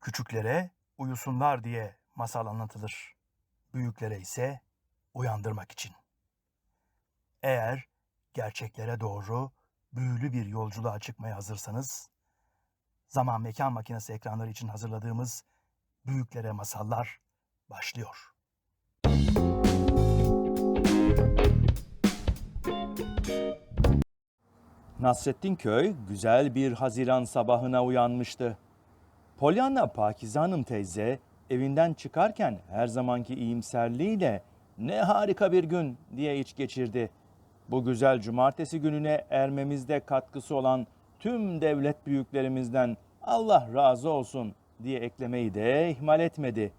Küçüklere uyusunlar diye masal anlatılır. Büyüklere ise uyandırmak için. Eğer gerçeklere doğru büyülü bir yolculuğa çıkmaya hazırsanız, zaman mekan makinesi ekranları için hazırladığımız Büyüklere Masallar başlıyor. Nasrettin Köy güzel bir Haziran sabahına uyanmıştı. Pollyanna Pakize Hanım teyze evinden çıkarken her zamanki iyimserliğiyle ne harika bir gün diye iç geçirdi. Bu güzel cumartesi gününe ermemizde katkısı olan tüm devlet büyüklerimizden Allah razı olsun diye eklemeyi de ihmal etmedi.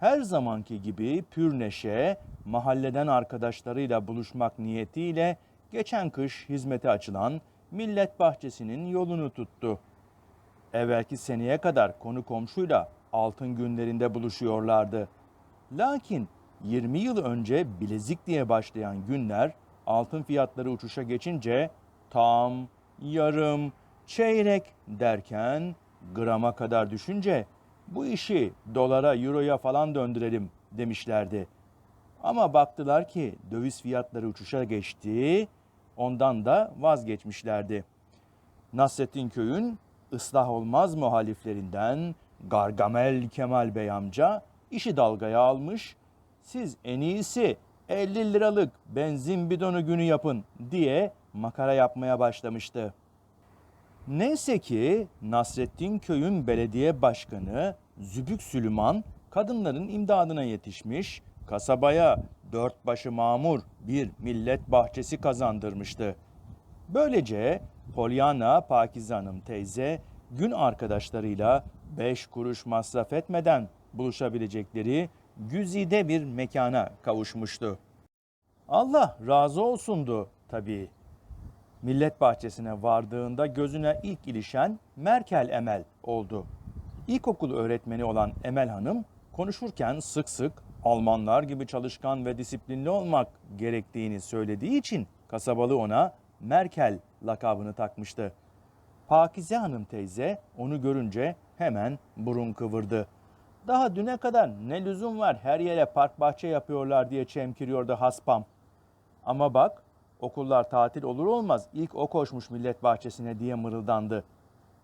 Her zamanki gibi pür neşe mahalleden arkadaşlarıyla buluşmak niyetiyle geçen kış hizmete açılan Millet Bahçesi'nin yolunu tuttu. Evvelki seneye kadar konu komşuyla altın günlerinde buluşuyorlardı. Lakin 20 yıl önce bilezik diye başlayan günler altın fiyatları uçuşa geçince tam, yarım, çeyrek derken grama kadar düşünce bu işi dolara, euroya falan döndürelim demişlerdi. Ama baktılar ki döviz fiyatları uçuşa geçti, ondan da vazgeçmişlerdi. Nasrettin Köy'ün ıslah olmaz muhaliflerinden Gargamel Kemal Bey amca işi dalgaya almış. Siz en iyisi 50 liralık benzin bidonu günü yapın diye makara yapmaya başlamıştı. Neyse ki Nasrettin Köy'ün belediye başkanı Zübük Süleyman kadınların imdadına yetişmiş, kasabaya dört başı mamur bir millet bahçesi kazandırmıştı. Böylece Pollyanna Pakize Hanım teyze gün arkadaşlarıyla beş kuruş masraf etmeden buluşabilecekleri güzide bir mekana kavuşmuştu. Allah razı olsundu tabii. Millet bahçesine vardığında gözüne ilk ilişen Merkel Emel oldu. İlkokul öğretmeni olan Emel Hanım konuşurken sık sık Almanlar gibi çalışkan ve disiplinli olmak gerektiğini söylediği için kasabalı ona Merkel lakabını takmıştı. Pakize Hanım teyze onu görünce hemen burun kıvırdı. Daha düne kadar ne lüzum var her yere park bahçe yapıyorlar diye çemkiriyordu haspam. Ama bak okullar tatil olur olmaz ilk o koşmuş millet bahçesine diye mırıldandı.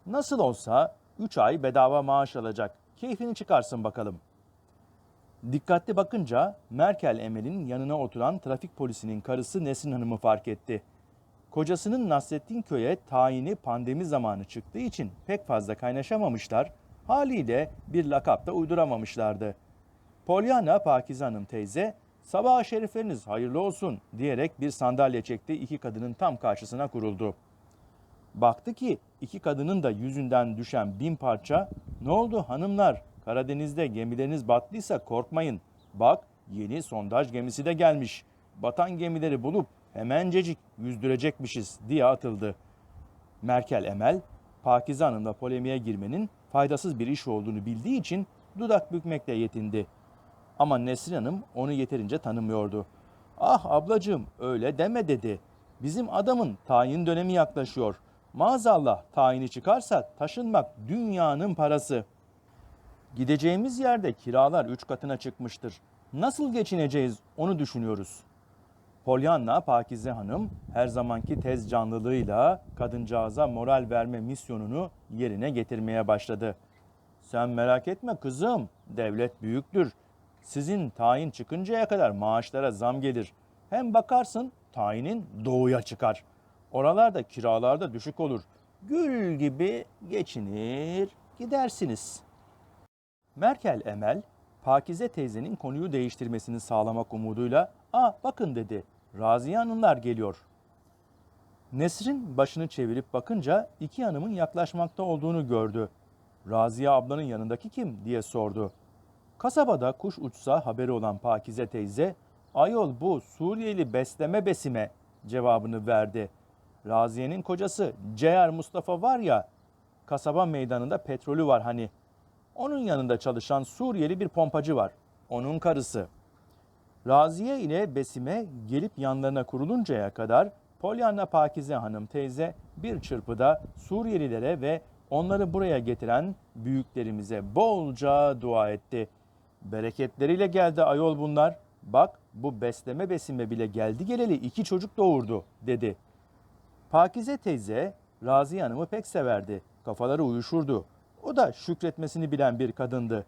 Nasıl olsa 3 ay bedava maaş alacak. Keyfini çıkarsın bakalım. Dikkatli bakınca Merkel Emel'in yanına oturan trafik polisinin karısı Nesin Hanım'ı fark etti. Kocasının Nasrettin Köy'e tayini pandemi zamanı çıktığı için pek fazla kaynaşamamışlar, haliyle bir lakap da uyduramamışlardı. Pollyanna Pakize Hanım teyze, sabah şerifleriniz hayırlı olsun diyerek bir sandalye çekti iki kadının tam karşısına kuruldu. Baktı ki iki kadının da yüzünden düşen bin parça, ne oldu hanımlar Karadeniz'de gemileriniz battıysa korkmayın. Bak yeni sondaj gemisi de gelmiş. Batan gemileri bulup hemencecik yüzdürecekmişiz diye atıldı. Merkel Emel, Pakize Hanım'la polemiğe girmenin faydasız bir iş olduğunu bildiği için dudak bükmekle yetindi. Ama Nesrin Hanım onu yeterince tanımıyordu. Ah ablacığım öyle deme dedi. Bizim adamın tayin dönemi yaklaşıyor. Maazallah tayini çıkarsa taşınmak dünyanın parası. Gideceğimiz yerde kiralar üç katına çıkmıştır. Nasıl geçineceğiz onu düşünüyoruz. Pollyanna Pakize Hanım her zamanki tez canlılığıyla kadıncağıza moral verme misyonunu yerine getirmeye başladı. Sen merak etme kızım, devlet büyüktür. Sizin tayin çıkıncaya kadar maaşlara zam gelir. Hem bakarsın tayinin doğuya çıkar. Oralarda kiralarda düşük olur. Gül gibi geçinir gidersiniz. Merkel Emel, Pakize teyzenin konuyu değiştirmesini sağlamak umuduyla ''Aa bakın'' dedi. Raziye Hanımlar geliyor. Nesrin başını çevirip bakınca iki hanımın yaklaşmakta olduğunu gördü. Raziye ablanın yanındaki kim diye sordu. Kasabada kuş uçsa haberi olan Pakize teyze, ayol bu Suriyeli besleme besime cevabını verdi. Raziye'nin kocası Ceyar Mustafa var ya, kasaba meydanında petrolü var hani. Onun yanında çalışan Suriyeli bir pompacı var. Onun karısı. Raziye ile Besime gelip yanlarına kuruluncaya kadar Pollyanna Pakize Hanım teyze bir çırpıda Suriyelilere ve onları buraya getiren büyüklerimize bolca dua etti. Bereketleriyle geldi ayol bunlar. Bak bu besleme besime bile geldi geleli iki çocuk doğurdu dedi. Pakize teyze Raziye Hanım'ı pek severdi. Kafaları uyuşurdu. O da şükretmesini bilen bir kadındı.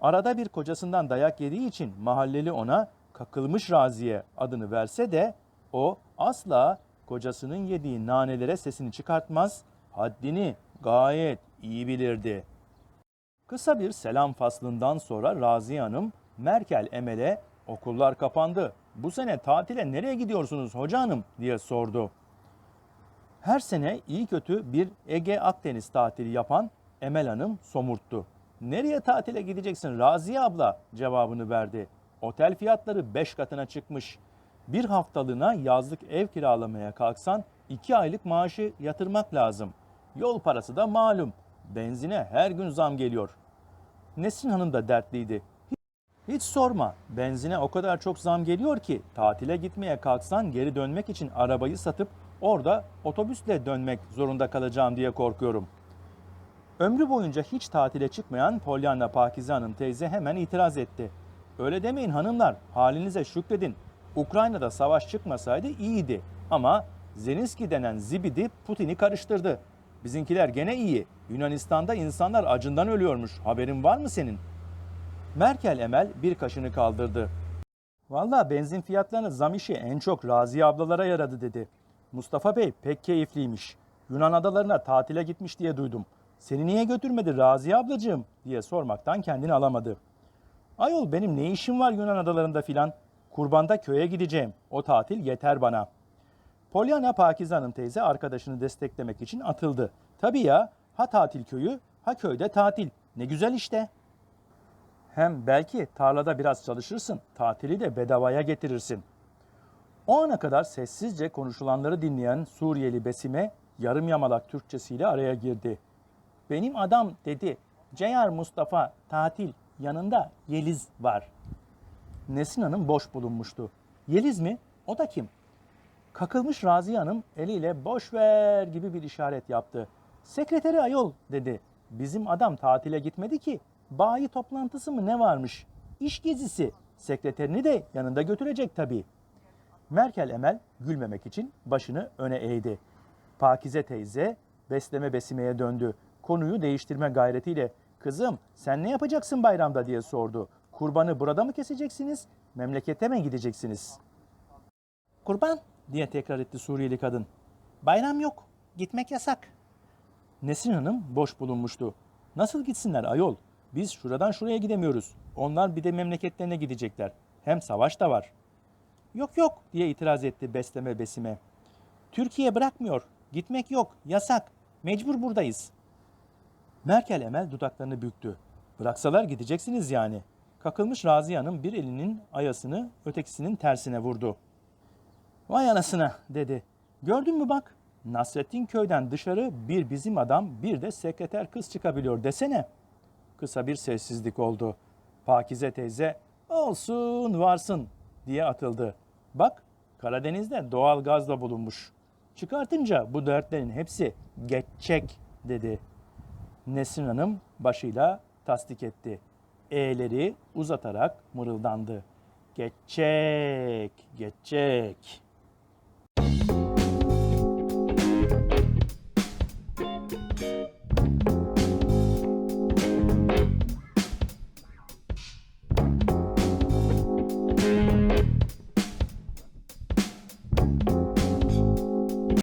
Arada bir kocasından dayak yediği için mahalleli ona kakılmış Raziye adını verse de o asla kocasının yediği nanelere sesini çıkartmaz, haddini gayet iyi bilirdi. Kısa bir selam faslından sonra Raziye Hanım Merkel Emel'e okullar kapandı. Bu sene tatile nereye gidiyorsunuz hoca hanım diye sordu. Her sene iyi kötü bir Ege Akdeniz tatili yapan Emel Hanım somurttu. Nereye tatile gideceksin Raziye abla cevabını verdi. Otel fiyatları 5 katına çıkmış. Bir haftalığına yazlık ev kiralamaya kalksan 2 aylık maaşı yatırmak lazım. Yol parası da malum. Benzine her gün zam geliyor. Nesrin Hanım da dertliydi. Hiç sorma. Benzine o kadar çok zam geliyor ki tatile gitmeye kalksan geri dönmek için arabayı satıp orada otobüsle dönmek zorunda kalacağım diye korkuyorum. Ömrü boyunca hiç tatile çıkmayan Pollyanna Pakize Hanım teyze hemen itiraz etti. Öyle demeyin hanımlar, halinize şükredin. Ukrayna'da savaş çıkmasaydı iyiydi. Ama Zelenski denen zibidi Putin'i karıştırdı. Bizimkiler gene iyi. Yunanistan'da insanlar acından ölüyormuş. Haberin var mı senin? Merkel Emel bir kaşını kaldırdı. Valla benzin fiyatlarının zam işi en çok Raziye ablalara yaradı dedi. Mustafa Bey pek keyifliymiş. Yunan adalarına tatile gitmiş diye duydum. Seni niye götürmedi Raziye ablacığım diye sormaktan kendini alamadı. Ayol benim ne işim var Yunan adalarında filan? Kurbanda köye gideceğim. O tatil yeter bana. Pollyanna Pakize teyze arkadaşını desteklemek için atıldı. Tabii ya ha tatil köyü ha köyde tatil. Ne güzel işte. Hem belki tarlada biraz çalışırsın, tatili de bedavaya getirirsin. O ana kadar sessizce konuşulanları dinleyen Suriyeli Besime yarım yamalak Türkçesiyle araya girdi. Benim adam dedi. Ceyar Mustafa tatil yanında Yeliz var. Nesin Hanım boş bulunmuştu. Yeliz mi? O da kim? Kakılmış Raziye Hanım eliyle boş ver gibi bir işaret yaptı. Sekreteri ayol dedi. Bizim adam tatile gitmedi ki. Bayi toplantısı mı ne varmış? İş gezisi. Sekreterini de yanında götürecek tabii. Merkel Emel gülmemek için başını öne eğdi. Pakize teyze besleme besimeye döndü. Konuyu değiştirme gayretiyle kızım sen ne yapacaksın bayramda diye sordu. Kurbanı burada mı keseceksiniz, memlekete mi gideceksiniz? Kurban diye tekrar etti Suriyeli kadın. Bayram yok, gitmek yasak. Nesrin Hanım boş bulunmuştu. Nasıl gitsinler ayol? Biz şuradan şuraya gidemiyoruz. Onlar bir de memleketlerine gidecekler. Hem savaş da var. Yok yok diye itiraz etti besleme besime. Türkiye bırakmıyor. Gitmek yok. Yasak. Mecbur buradayız. Merkel Emel dudaklarını büktü. Bıraksalar gideceksiniz yani. Kakılmış Raziye bir elinin ayasını ötekisinin tersine vurdu. Vay anasına dedi. Gördün mü bak Nasrettin köyden dışarı bir bizim adam bir de sekreter kız çıkabiliyor desene. Kısa bir sessizlik oldu. Pakize teyze olsun varsın diye atıldı. Bak Karadeniz'de doğal gazla bulunmuş. Çıkartınca bu dertlerin hepsi geçecek dedi. Nesrin Hanım başıyla tasdik etti. E'leri uzatarak mırıldandı. Geçecek, geçecek.